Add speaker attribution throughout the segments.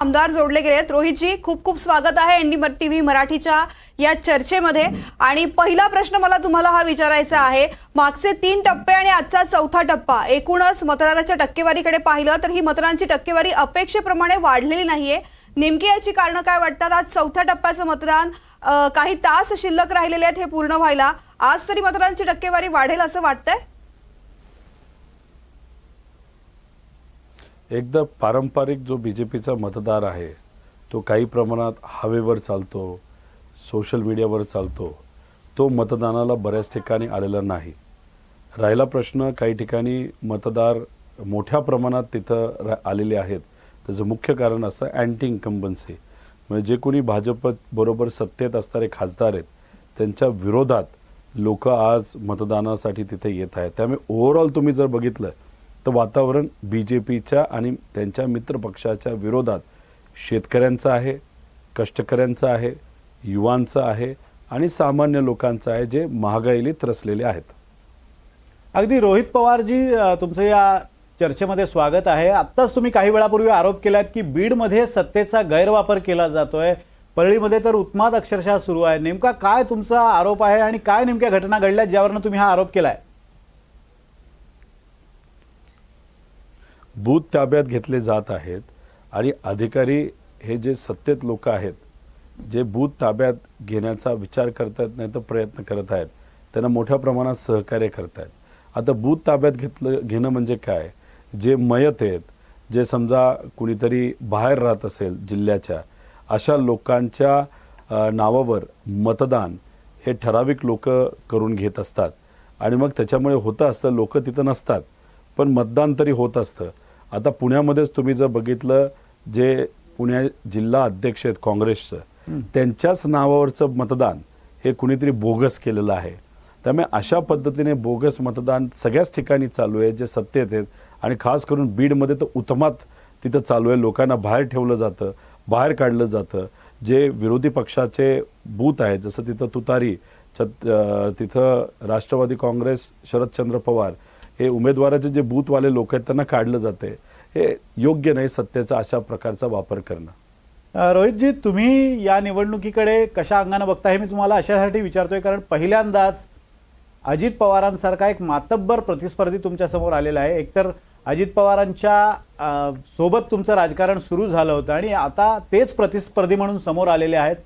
Speaker 1: आमदार जोडले गेलेत रोहितजी खूप खूप स्वागत आहे एनडी टीव्ही मराठीच्या या चर्चेमध्ये. आणि पहिला प्रश्न मला तुम्हाला हा विचारायचा आहे. मागचे तीन टप्पे आणि आजचा चौथा टप्पा. एकूणच मतदाराच्या टक्केवारीकडे पाहिलं तर ही मतदारांची टक्केवारी अपेक्षेप्रमाणे वाढलेली नाहीये. नेमकी याची कारणं काय वाटतात? आज चौथ्या टप्प्याचं मतदान काही तास शिल्लक राहिलेले आहेत हे पूर्ण व्हायला. आज तरी मतदारांची टक्केवारी वाढेल असं वाटतंय?
Speaker 2: एकदा पारंपरिक जो बी जे पीचा मतदार आहे तो काही प्रमाणात हवेवर चालतो सोशल मीडियावर चालतो तो मतदानाला बऱ्याच ठिकाणी आलेला नाही. राहिला प्रश्न काही ठिकाणी मतदार मोठ्या प्रमाणात तिथं रा आलेले आहेत. त्याचं मुख्य कारण असं अँटी इन्कम्बन्सी म्हणजे जे कोणी भाजपबरोबर सत्तेत असणारे खासदार आहेत त्यांच्या विरोधात लोक आज मतदानासाठी तिथे येत आहेत. त्यामुळे ओव्हरऑल तुम्ही जर बघितलं तर वातावरण बी जे पीच्या आणि त्यांच्या मित्रपक्षाच्या विरोधात शेतकऱ्यांचं आहे कष्टकऱ्यांचं आहे युवांचं आहे आणि सामान्य लोकांचं आहे जे महागाईली त्रसलेले आहेत.
Speaker 3: अगदी रोहित पवारजी तुमचं या चर्चेमध्ये स्वागत आहे. आत्ताच तुम्ही काही वेळापूर्वी आरोप केलात की बीडमध्ये सत्तेचा गैरवापर केला जातोय. परळीमध्ये तर उत्माद अक्षरशः सुरू आहे. नेमका काय तुमचा आरोप आहे आणि काय नेमक्या घटना घडल्यात ज्यावरनं तुम्ही हा आरोप केलाय?
Speaker 2: बूथ ताब्यात घेतले जात आहेत आणि अधिकारी हे जे सत्तेत लोक आहेत जे बूथ ताब्यात घेण्याचा विचार करत आहेत नाही तर प्रयत्न करत आहेत त्यांना मोठ्या प्रमाणात सहकार्य करत आहेत आता बूथ ताब्यात घेतलं घेणं म्हणजे काय? जे मयत आहेत जे समजा कुणीतरी बाहेर राहत असेल जिल्ह्याच्या अशा लोकांच्या नावावर मतदान हे ठराविक लोक करून घेत असतात. आणि मग त्याच्यामुळे होतं असतं लोक तिथं नसतात. पण मतदान तरी होत असतं. आता पुण्यामध्येच तुम्ही जर बघितलं जे पुण्या जिल्हा अध्यक्ष आहेत काँग्रेसचं त्यांच्याच नावावरचं मतदान हे कुणीतरी बोगस केलेलं आहे. त्यामुळे अशा पद्धतीने बोगस मतदान सगळ्याच ठिकाणी चालू आहे जे सत्तेत आहेत आणि खास करून बीडमध्ये तर उत्तमात तिथं चालू आहे. लोकांना बाहेर ठेवलं जातं बाहेर काढलं जातं. जे विरोधी पक्षाचे बूथ आहेत जसं तिथं तुतारी तिथं राष्ट्रवादी काँग्रेस शरदचंद्र पवार हे उमेदवाराचे जे बूथवाले लोक आहेत त्यांना काढलं जाते हे योग्य नाही सत्तेचा अशा प्रकारचा वापर करणं.
Speaker 3: रोहितजी तुम्ही या निवडणुकीकडे कशा अंगानं बघता हे मी तुम्हाला अशासाठी विचारतोय कारण पहिल्यांदाच अजित पवारांसारखा एक मातब्बर प्रतिस्पर्धी तुमच्यासमोर आलेला आहे. एकतर अजित पवारांच्या सोबत तुमचं राजकारण सुरू झालं होतं आणि आता तेच प्रतिस्पर्धी म्हणून समोर आलेले आहेत.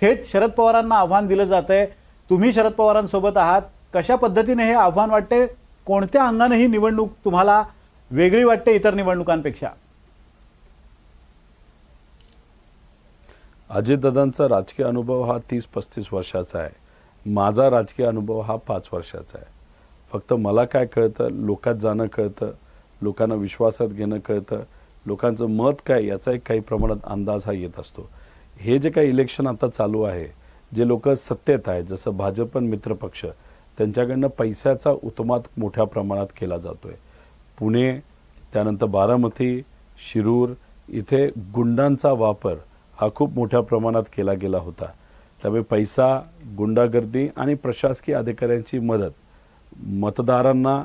Speaker 3: थेट शरद पवारांना आव्हान दिलं जातंय. तुम्ही शरद पवारांसोबत आहात. कशा पद्धतीने हे आव्हान वाटते कोणत्या अंगाने ही निवडणूक तुम्हाला वेगळी वाटते इतर निवडणुकांपेक्षा?
Speaker 2: अजितदादांचा राजकीय अनुभव हा तीस पस्तीस वर्षाचा आहे. माझा राजकीय अनुभव हा पाच वर्षाचा आहे. फक्त मला काय कळतं लोकात जाणं कळतं लोकांना विश्वासात घेणं कळतं लोकांचं मत काय याचा एक काही प्रमाणात अंदाज हा येत असतो. हे जे काही इलेक्शन आता चालू आहे जे लोक सत्तेत आहेत जसं भाजप मित्रपक्ष त्यांच्याकडनं पैशाचा उत्मात मोठ्या प्रमाणात केला जातो आहे पुणे त्यानंतर बारामती शिरूर इथे गुंडांचा वापर हा खूप मोठ्या प्रमाणात केला गेला होता. त्यामुळे पैसा गुंडागर्दी आणि प्रशासकीय अधिकाऱ्यांची मदत मतदारांना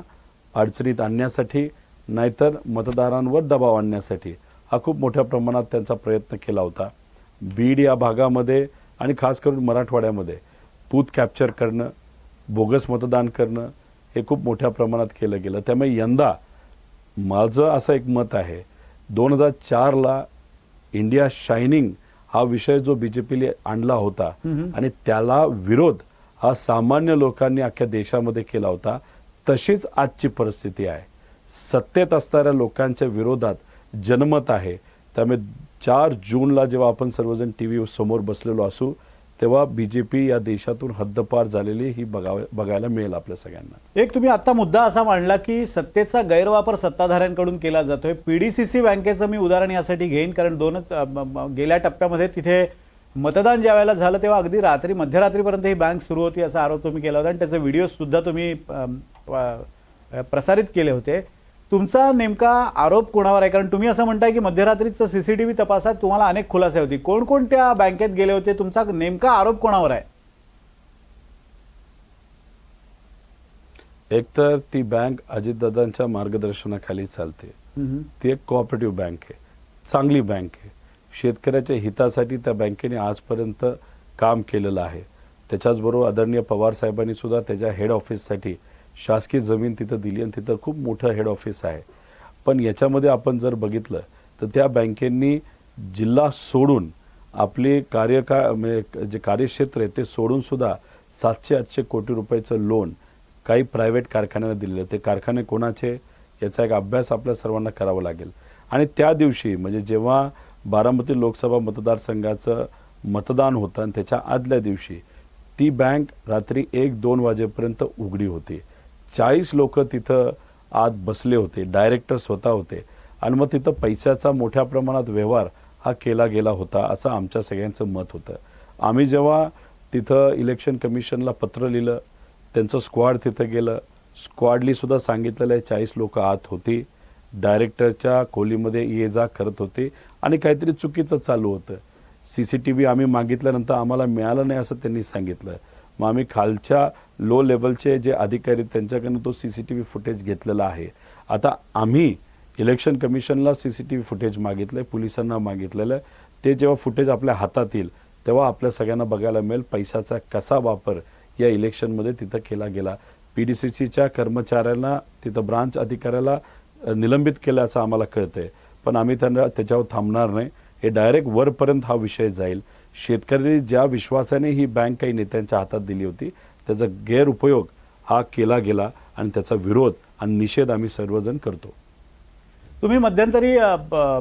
Speaker 2: अडचणीत आणण्यासाठी नाहीतर मतदारांवर दबाव आणण्यासाठी हा खूप मोठ्या प्रमाणात त्यांचा प्रयत्न केला होता. बीड या भागामध्ये आणि खास करून मराठवाड्यामध्ये बूथ कॅप्चर करणं बोगस मतदान करणं हे खूप मोठ्या प्रमाणात केलं गेलं. त्यामुळे यंदा माझं असं एक मत आहे दोन हजार चारला इंडिया शायनिंग हा विषय जो बी जे पीने आणला होता आणि त्याला विरोध हा सामान्य लोकांनी अख्ख्या देशामध्ये केला होता तशीच आजची परिस्थिती आहे. सत्तेत असणाऱ्या लोकांच्या विरोधात जनमत आहे. त्यामुळे चार जूनला जेव्हा आपण सर्वजण टी व्ही समोर बसलेलो असू तेव्हा बी जे पी या देशातून हद्दपार झालेली ही बघाव बघायला मिळेल आपल्या सगळ्यांना.
Speaker 3: एक तुम्ही आता मुद्दा असा मांडला की सत्तेचा गैरवापर सत्ताधाऱ्यांकडून केला जातोय. पीडीसीसी बँकेचं मी उदाहरण यासाठी घेईन कारण दोन गेल्या टप्प्यामध्ये तिथे मतदान ज्या वेळेला झालं तेव्हा अगदी रात्री मध्यरात्रीपर्यंत ही बँक सुरू होती असा आरोप तुम्ही केला होता. आणि त्याचे व्हिडिओ सुद्धा तुम्ही प्रसारित केले होते. तुमचा नेमका आरोप कोणावर आहे? कारण तुम्ही असं म्हणताय की मध्यरात्रीचं सीसीटीव्ही तपासात तुम्हाला अनेक खुलासे होती. कोणकोणत्या बँकेत गेले होते? तुमचा नेमका आरोप कोणावर आहे?
Speaker 2: एकतर ती बँक अजितदादांच्या मार्गदर्शनाखाली चालते. ती एक कोऑपरेटिव्ह बँक आहे. चांगली बँक आहे. शेतकऱ्याच्या हितासाठी त्या बँकेने आजपर्यंत काम केलेलं आहे. त्याच्याचबरोबर आदरणीय पवार साहेबांनी सुद्धा त्याच्या हेड ऑफिससाठी शासकीय जमीन तिथं दिली आणि तिथं खूप मोठं हेड ऑफिस आहे. पण याच्यामध्ये आपण जर बघितलं तर त्या बँकेंनी जिल्हा सोडून आपले कार्यका म्हणजे जे कार्यक्षेत्र आहे ते सोडूनसुद्धा सातशे आठशे कोटी रुपयाचं लोन काही प्रायव्हेट कारखान्याला दिलेलं ते कारखाने कोणाचे? याचा एक अभ्यास आपल्या सर्वांना करावा लागेल. आणि त्या दिवशी म्हणजे जेव्हा बारामती लोकसभा मतदारसंघाचं मतदान होतं आणि त्याच्या आदल्या दिवशी ती बँक रात्री एक दोन वाजेपर्यंत उघडी होती. चाळीस लोक तिथं आत बसले होते डायरेक्टर स्वतः होते. आणि मग तिथं पैशाचा मोठ्या प्रमाणात व्यवहार हा केला गेला होता असं आमच्या सगळ्यांचं मत होतं. आम्ही जेव्हा तिथं इलेक्शन कमिशनला पत्र लिहिलं त्यांचं स्क्वॉड तिथं गेलं. स्क्वॉडलीसुद्धा सांगितलेलं आहे चाळीस लोक आत होती. डायरेक्टरच्या खोलीमध्ये ये जा करत होते. आणि काहीतरी चुकीचं चालू होतं. सी सी टी व्ही आम्ही मागितल्यानंतर आम्हाला मिळालं नाही असं त्यांनी सांगितलं. मग आम्ही खालच्या लो लेवलचे जे अधिकारी आहेत, त्यांच्याकडनं तो C C T V footage घेतलेला आहे. आता आम्ही election कमिशनला C C T V footage मागितलं आहे पोलिसांना मागितलेलं आहे. ते जेव्हा फुटेज आपल्या हातात येईल तेव्हा आपल्या सगळ्यांना बघायला मिळेल पैशाचा कसा वापर या इलेक्शनमध्ये तिथं केला गेला. पी डी सी सीच्या कर्मचाऱ्यांना तिथं ब्रांच अधिकाऱ्याला निलंबित केलं असं आम्हाला आहे पण आम्ही त्यांना त्याच्यावर थांबणार नाही. हे डायरेक्ट वरपर्यंत हा विषय जाईल. शेतकरी ज्या विश्वासाने ही बँक काही नेत्यांच्या हातात दिली होती त्याचा गैरउपयोग हा केला गेला आणि त्याचा विरोध आणि निषेध आम्ही सर्वजण करतो.
Speaker 3: तुम्ही मध्यंतरी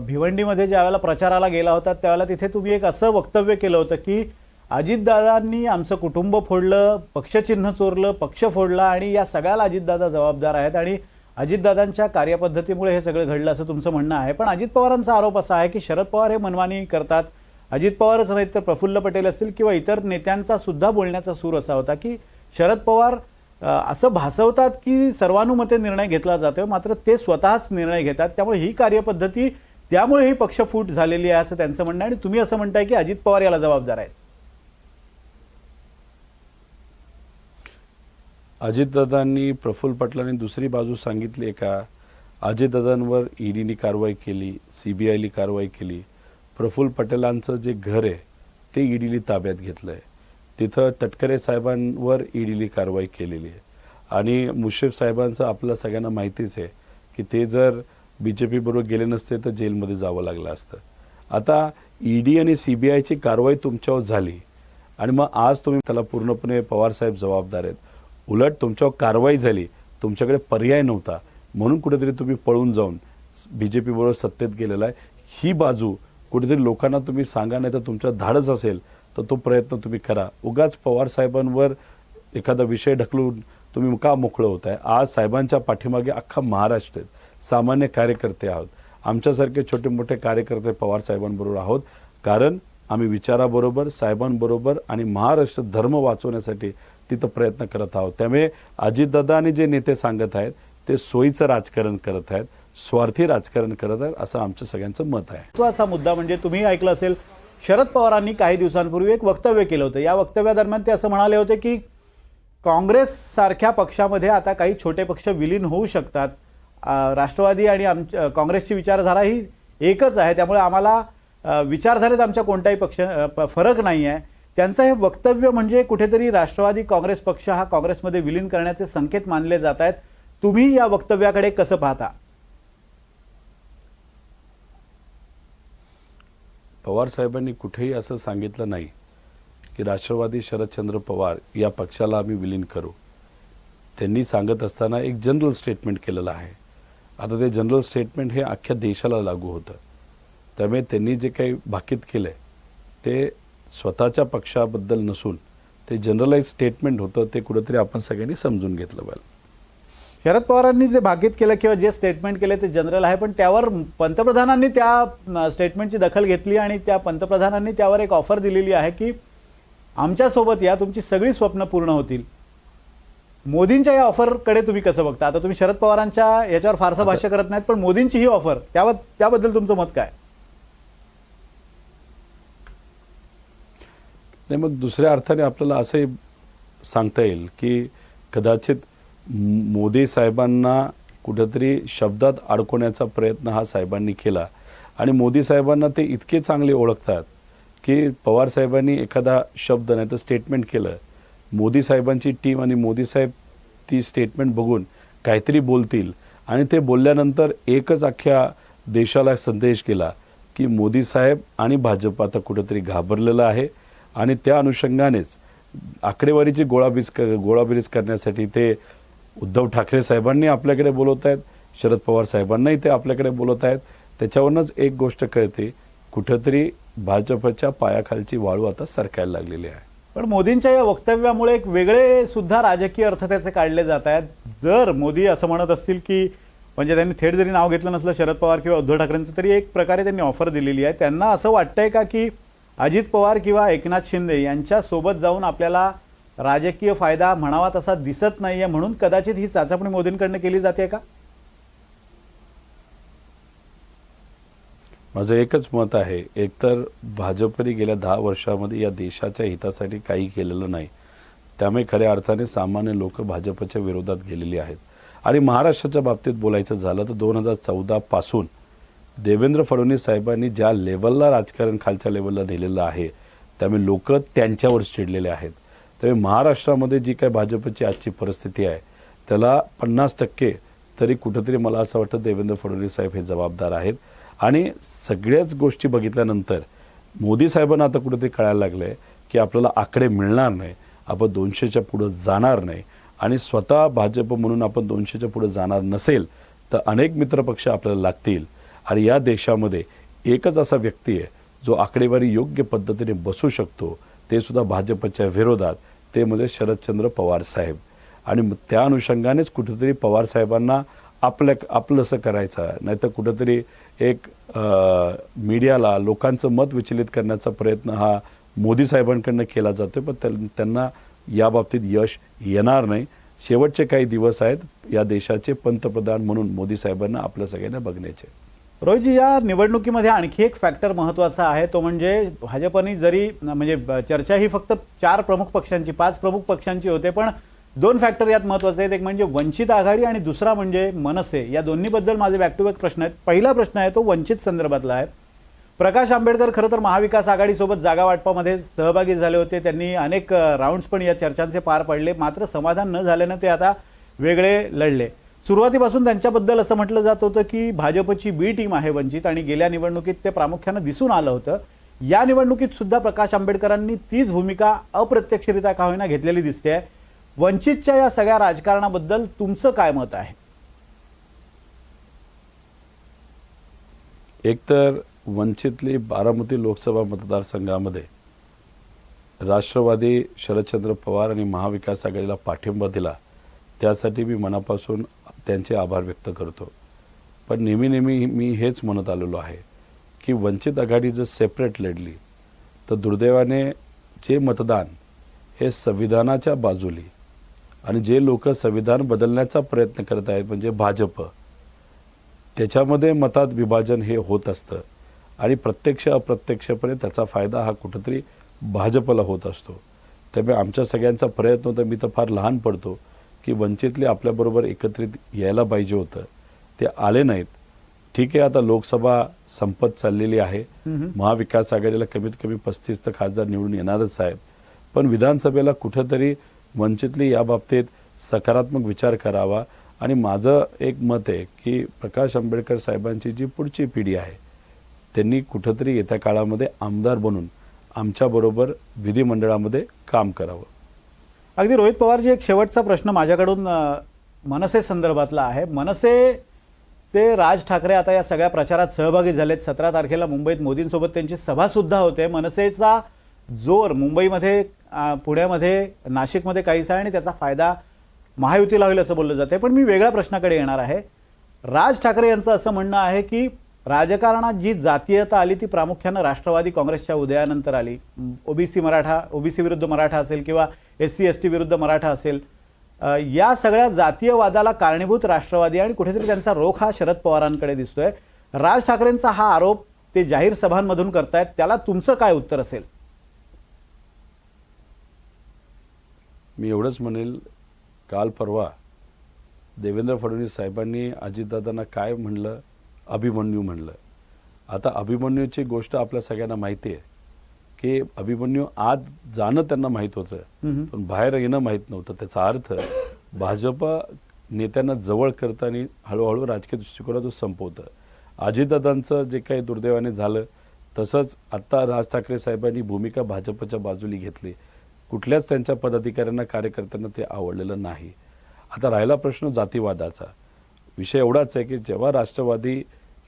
Speaker 3: भिवंडीमध्ये ज्यावेळेला प्रचाराला गेला होता त्यावेळेला तिथे तुम्ही एक असं वक्तव्य केलं होतं की अजितदादांनी आमचं कुटुंब फोडलं पक्षचिन्ह चोरलं पक्ष फोडला आणि या सगळ्याला अजितदादा जबाबदार आहेत आणि अजितदादांच्या कार्यपद्धतीमुळे हे सगळं घडलं असं तुमचं म्हणणं आहे. पण अजित पवारांचा आरोप असा आहे की शरद पवार हे मनमानी करतात अजित पवारच नाहीत तर प्रफुल्ल पटेल असतील किंवा इतर नेत्यांचा सुद्धा बोलण्याचा सूर असा होता की शरद पवार असं भासवतात की सर्वानुमते निर्णय घेतला जातोय मात्र ते स्वतःच निर्णय घेतात. त्यामुळे ही कार्यपद्धती त्यामुळे ही पक्षफूट झालेली आहे असं त्यांचं म्हणणं आहे. आणि तुम्ही असं म्हणताय की अजित पवार याला जबाबदार आहेत.
Speaker 2: अजितदादांनी प्रफुल्ल पटलांनी दुसरी बाजू सांगितली आहे का? अजितदादांवर ईडीनी कारवाई केली सी बी कारवाई केली. प्रफुल्ल पटेलांचं जे घर आहे ते ईडीली ताब्यात घेतलं आहे तिथं तटकरे साहेबांवर ईडीली कारवाई केलेली आहे. आणि मुश्रीफ साहेबांचं आपल्या सगळ्यांना माहितीच आहे की ते जर बी जे पीबरोबर गेले नसते तर जेलमध्ये जावं लागलं असतं. आता ईडी आणि सी बी आयची कारवाई तुमच्यावर झाली आणि मग आज तुम्ही त्याला पूर्णपणे पवारसाहेब जबाबदार आहेत. उलट तुमच्यावर कारवाई झाली तुमच्याकडे पर्याय नव्हता. म्हणून कुठेतरी तुम्ही पळून जाऊन बी जे पीबरोबर सत्तेत गेलेला आहे. ही बाजू कुठेतरी लोकांना तुम्ही सांगा नाही तर तुमचा धाडच असेल तर तो प्रयत्न तुम्ही करा. उगाच पवार साहेबांवर एखादा विषय ढकलून तुम्ही का मोकळं होत आहे आज साहेबांच्या पाठीमागे अख्खा महाराष्ट्र आहेत सामान्य कार्यकर्ते आहोत. आमच्यासारखे छोटे मोठे कार्यकर्ते पवार साहेबांबरोबर आहोत. कारण आम्ही विचाराबरोबर साहेबांबरोबर आणि महाराष्ट्र धर्म वाचवण्यासाठी तिथं प्रयत्न करत आहोत. त्यामुळे अजितदादा आणि जे नेते सांगत आहेत ते सोयीचं राजकारण करत आहेत. स्वार्थी राजकारण करत आहेत असं आमचं सगळ्यांचं मत आहे.
Speaker 3: महत्त्वाचा मुद्दा म्हणजे तुम्ही ऐकलं असेल शरद पवारांनी काही दिवसांपूर्वी एक वक्तव्य केलं होतं. या वक्तव्यादरम्यान ते असं म्हणाले होते की काँग्रेस सारख्या पक्षामध्ये आता काही छोटे पक्ष विलीन होऊ शकतात. राष्ट्रवादी आणि आमच्या काँग्रेसची विचारधारा ही एकच आहे. त्यामुळे आम्हाला विचारधारेत आमच्या कोणताही पक्ष फरक नाही आहे त्यांचं हे वक्तव्य म्हणजे कुठेतरी राष्ट्रवादी काँग्रेस पक्ष हा काँग्रेसमध्ये विलीन करण्याचे संकेत मानले जात आहेत. तुम्ही या वक्तव्याकडे कसं पाहता?
Speaker 2: पवार साहेबांनी कुठेही असं सांगितलं नाही की राष्ट्रवादी शरदचंद्र पवार या पक्षाला आम्ही विलीन करू. त्यांनी सांगत असताना एक जनरल स्टेटमेंट केलेलं आहे. आता ते जनरल स्टेटमेंट हे अख्ख्या देशाला लागू होतं. त्यामुळे त्यांनी जे काही भाकीत केलं आहे ते स्वतःच्या पक्षाबद्दल नसून ते जनरलाइज स्टेटमेंट होतं ते कुठंतरी आपण सगळ्यांनी समजून घेतलं पाहिजे.
Speaker 3: शरद पवारांनी जे भाकीत केलं किंवा जे स्टेटमेंट केले ते जनरल आहे पण त्यावर पंतप्रधानांनी त्या स्टेटमेंटची दखल घेतली आणि त्या पंतप्रधानांनी त्यावर एक ऑफर दिलेली आहे की आमच्यासोबत या तुमची सगळी स्वप्न पूर्ण होतील. मोदींच्या या ऑफरकडे तुम्ही कसं बघता? आता तुम्ही शरद पवारांच्या याच्यावर फारसं भाष्य करत नाहीत पण मोदींची ही ऑफर त्यावर त्याबद्दल तुमचं मत काय?
Speaker 2: नाही मग दुसऱ्या अर्थाने आपल्याला असंही सांगता येईल की कदाचित मोदी साहेबांना कुठंतरी शब्दात अडकवण्याचा प्रयत्न हा साहेबांनी केला. आणि मोदी साहेबांना ते इतके चांगले ओळखतात की पवार साहेबांनी एखादा शब्द नाही तर स्टेटमेंट केलं. मोदी साहेबांची टीम आणि मोदी साहेब ती स्टेटमेंट बघून काहीतरी बोलतील. आणि ते बोलल्यानंतर एकच अख्ख्या देशाला संदेश केला की मोदी साहेब आणि भाजप आता कुठंतरी घाबरलेलं आहे. आणि त्या अनुषंगानेच आकडेवारीची गोळाबीज क गोळाबेरीज करण्यासाठी ते उद्धव ठाकरे साहेबांनी आपल्याकडे बोलवत आहेत शरद पवार साहेबांनाही ते आपल्याकडे बोलवत आहेत. त्याच्यावरूनच एक गोष्ट कळते कुठंतरी भाजपच्या पायाखालची वाळू आता सरकायला लागलेली आहे.
Speaker 3: पण मोदींच्या या वक्तव्यामुळे एक वेगळे सुद्धा राजकीय अर्थ त्याचे काढले जात आहेत. जर मोदी असं म्हणत असतील की म्हणजे त्यांनी थेट जरी नाव घेतलं नसलं शरद पवार किंवा उद्धव ठाकरेंचं तरी एक प्रकारे त्यांनी ऑफर दिलेली आहे. त्यांना असं वाटतंय का की अजित पवार किंवा एकनाथ शिंदे यांच्यासोबत जाऊन आपल्याला राजकीय फायदा म्हणावा तसा दिसत नाही आहे म्हणून कदाचित ही चाचपणी मोदींकडनं केली जाते का?
Speaker 2: माझं एकच मत आहे एकतर भाजपने गेल्या दहा वर्षामध्ये या देशाच्या हितासाठी काही केलेलं नाही. त्यामुळे खऱ्या अर्थाने सामान्य लोक भाजपच्या विरोधात गेलेली आहेत. आणि महाराष्ट्राच्या बाबतीत बोलायचं झालं तर दोन हजार चौदापासून देवेंद्र फडणवीस साहेबांनी ज्या लेवलला राजकारण खालच्या लेवलला नेलेलं आहे त्यामुळे लोक त्यांच्यावर चिडलेले आहेत. त्यामुळे महाराष्ट्रामध्ये जी काय भाजपची आजची परिस्थिती आहे त्याला पन्नास टक्के तरी कुठंतरी मला असं वाटतं देवेंद्र फडणवीस साहेब हे जबाबदार आहेत. आणि सगळ्याच गोष्टी बघितल्यानंतर मोदी साहेबांना आता कुठेतरी कळायला लागलं आहे की आपल्याला आकडे मिळणार नाही आपण दोनशेच्या पुढं जाणार नाही. आणि स्वतः भाजप म्हणून आपण दोनशेच्या पुढं जाणार नसेल तर अनेक मित्रपक्ष आपल्याला लागतील. आणि या देशामध्ये एकच असा व्यक्ती आहे जो आकडेवारी योग्य पद्धतीने बसू शकतो ते सुद्धा भाजपच्या विरोधात. ते म्हणजे शरदचंद्र पवार साहेब. आणि त्या अनुषंगानेच कुठेतरी पवार साहेबांना आपल्या आपलंसं करायचं नाहीतर कुठंतरी एक मीडियाला लोकांचं मत विचलित करण्याचा प्रयत्न हा मोदी साहेबांकडनं केला जातो पण त्यां- त्यांना या बाबतीत यश येणार नाही. शेवटचे काही दिवस आहेत या देशाचे पंतप्रधान म्हणून मोदी साहेबांना आपल्या सगळ्यांना बघण्याचे.
Speaker 3: रोहितजी या निवडणुकीमध्ये आणखी एक फॅक्टर महत्त्वाचा आहे. तो म्हणजे भाजपने जरी म्हणजे चर्चा ही फक्त चार प्रमुख पक्षांची पाच प्रमुख पक्षांची होते पण दोन फॅक्टर यात महत्त्वाचे आहेत. एक म्हणजे वंचित आघाडी आणि दुसरा म्हणजे मनसे. या दोन्हीबद्दल माझे बॅक टू बॅक प्रश्न आहेत. पहिला प्रश्न आहे तो वंचित संदर्भातला आहे. प्रकाश आंबेडकर खरं तर महाविकास आघाडीसोबत जागा वाटपामध्ये सहभागी झाले होते. त्यांनी अनेक राऊंड्स पण या चर्चांचे पार पडले. मात्र समाधान न झाल्यानं ते आता वेगळे लढले. सुरुवातीपासून त्यांच्याबद्दल असं म्हटलं जात होतं की भाजपची बी टीम आहे वंचित आणि गेल्या निवडणुकीत ते प्रामुख्यानं दिसून आलं होतं. या निवडणुकीत सुद्धा प्रकाश आंबेडकरांनी तीच भूमिका अप्रत्यक्षरित्या का होईना घेतलेली दिसते. आहे वंचितच्या या सगळ्या राजकारणाबद्दल तुमचं काय मत आहे?
Speaker 2: एकतर वंचितली बारामती लोकसभा मतदारसंघामध्ये राष्ट्रवादी शरदचंद्र पवार आणि महाविकास आघाडीला पाठिंबा दिला त्यासाठी मी मनापासून त्यांचे आभार व्यक्त करतो. पण नेहमी नेहमी मी हेच म्हणत आलेलो आहे की वंचित आघाडी जर सेपरेट लढली तर दुर्दैवाने जे मतदान हे संविधानाच्या बाजूली आणि जे लोक संविधान बदलण्याचा प्रयत्न करत आहेत म्हणजे भाजप त्याच्यामध्ये मतात विभाजन हे होत असतं आणि प्रत्यक्ष अप्रत्यक्षपणे त्याचा फायदा हा कुठंतरी भाजपला होत असतो. त्यामुळे आमच्या सगळ्यांचा प्रयत्न होता. मी तर फार लहान पडतो. की वंचितले आपल्याबरोबर एकत्रित यायला पाहिजे होतं. ते आले नाहीत. ठीक आहे आता लोकसभा संपत चाललेली आहे. महाविकास आघाडीला कमीत कमी पस्तीस तर खासदार निवडून येणारच आहेत. पण विधानसभेला कुठंतरी वंचितली या बाबतीत सकारात्मक विचार करावा. आणि माझं एक मत आहे की प्रकाश आंबेडकर साहेबांची जी पुढची पिढी आहे त्यांनी कुठंतरी येत्या काळामध्ये आमदार बनून आमच्याबरोबर विधिमंडळामध्ये काम करावं.
Speaker 3: अगदी रोहित पवारजी एक शेवटचा प्रश्न माझ्याकडून मनसे संदर्भातला आहे. मनसेचे राज ठाकरे आता या सगळ्या प्रचारात सहभागी झालेत. सतरा तारखेला मुंबईत मोदींसोबत त्यांची सभासुद्धा होते. मनसेचा जोर मुंबईमध्ये पुण्यामध्ये नाशिकमध्ये काहीसा आहे आणि त्याचा फायदा महायुतीला होईल असं बोललं जाते पण मी वेगळ्या प्रश्नाकडे येणार आहे. राज ठाकरे यांचं असं म्हणणं आहे की राजकारणात जी जातीयता आली ती प्रामुख्यानं राष्ट्रवादी काँग्रेसच्या उदयानंतर आली. ओबीसी मराठा ओबीसी विरुद्ध मराठा असेल किंवा एस सी एस टी विरुद्ध मराठा असेल. या सगळ्या जातीयवादाला कारणीभूत राष्ट्रवादी आणि कुठेतरी त्यांचा रोख हा शरद पवारांकडे दिसतोय. राज ठाकरेंचा हा आरोप ते जाहीर सभांमधून करतायत. त्याला तुमचं काय उत्तर असेल?
Speaker 2: मी एवढंच म्हणेल काल परवा देवेंद्र फडणवीस साहेबांनी अजितदादांना काय म्हणलं? अभिमन्यू म्हणलं. आता अभिमन्यूची गोष्ट आपल्या सगळ्यांना माहिती आहे. की अभिमन्यू आत जाणं त्यांना माहीत होतं पण बाहेर येणं माहीत नव्हतं. त्याचा अर्थ भाजप नेत्यांना जवळ करतं आणि हळूहळू राजकीय दृष्टिकोनातून संपवतं. अजितदादांचं जे काही दुर्दैवाने झालं तसंच आत्ता राज ठाकरे साहेबांनी भूमिका भाजपच्या बाजूली घेतली. कुठल्याच त्यांच्या पदाधिकाऱ्यांना कार्यकर्त्यांना ते आवडलेलं नाही. आता राहिला प्रश्न जातीवादाचा. विषय एवढाच आहे की जेव्हा राष्ट्रवादी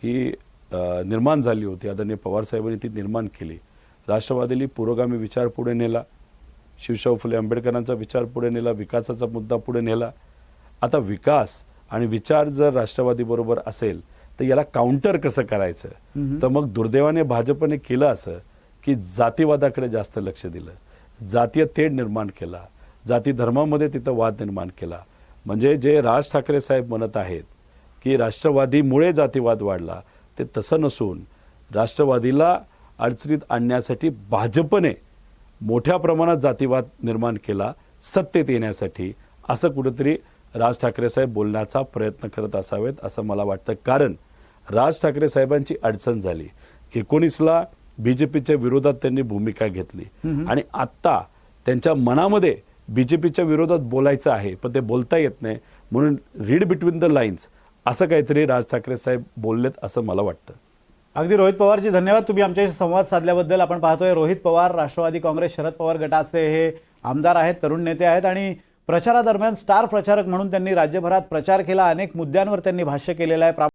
Speaker 2: ही निर्माण झाली होती आदरणीय पवार साहेबांनी ती निर्माण केली. राष्ट्रवादीने पुरोगामी विचार पुढे नेला. शिवशाहू फुले आंबेडकरांचा विचार पुढे नेला विकासाचा मुद्दा पुढे नेला. आता विकास आणि विचार जर राष्ट्रवादी बरोबर असेल तर याला काउंटर कसं करायचं? तर मग दुर्दैवाने भाजपने केलं असं की जातीवादाकडे जास्त लक्ष दिलं. जातीय तेढ निर्माण केला. जाती धर्मामध्ये तिथं वाद निर्माण केला. म्हणजे जे राज ठाकरे साहेब म्हणत आहेत की राष्ट्रवादीमुळे जातीवाद वाढला ते तसं नसून राष्ट्रवादीला अडचणीत आणण्यासाठी भाजपने मोठ्या प्रमाणात जातीवाद निर्माण केला सत्तेत येण्यासाठी असं कुठेतरी राज ठाकरे साहेब बोलण्याचा प्रयत्न करत असावेत असं मला वाटतं. कारण राज ठाकरे साहेबांची अडचण झाली. एकोणीसला बीजेपीच्या विरोधात त्यांनी भूमिका घेतली. आणि आत्ता त्यांच्या मनामध्ये बीजेपीच्या विरोधात बोलायचं आहे पण ते बोलता येत नाही. म्हणून रीड बिटवीन द लाईन्स असं काहीतरी राज ठाकरे साहेब बोललेत असं मला वाटतं.
Speaker 3: अगदी रोहित पवारजी धन्यवाद. तुम्ही आमच्याशी संवाद साधल्याबद्दल आपण पाहतोय. रोहित पवार राष्ट्रवादी काँग्रेस शरद पवार गटाचे हे आमदार आहेत तरुण नेते आहेत आणि प्रचारादरम्यान स्टार प्रचारक म्हणून त्यांनी राज्यभरात प्रचार केला. अनेक मुद्द्यांवर त्यांनी भाष्य केलेलं आहे. प्रा-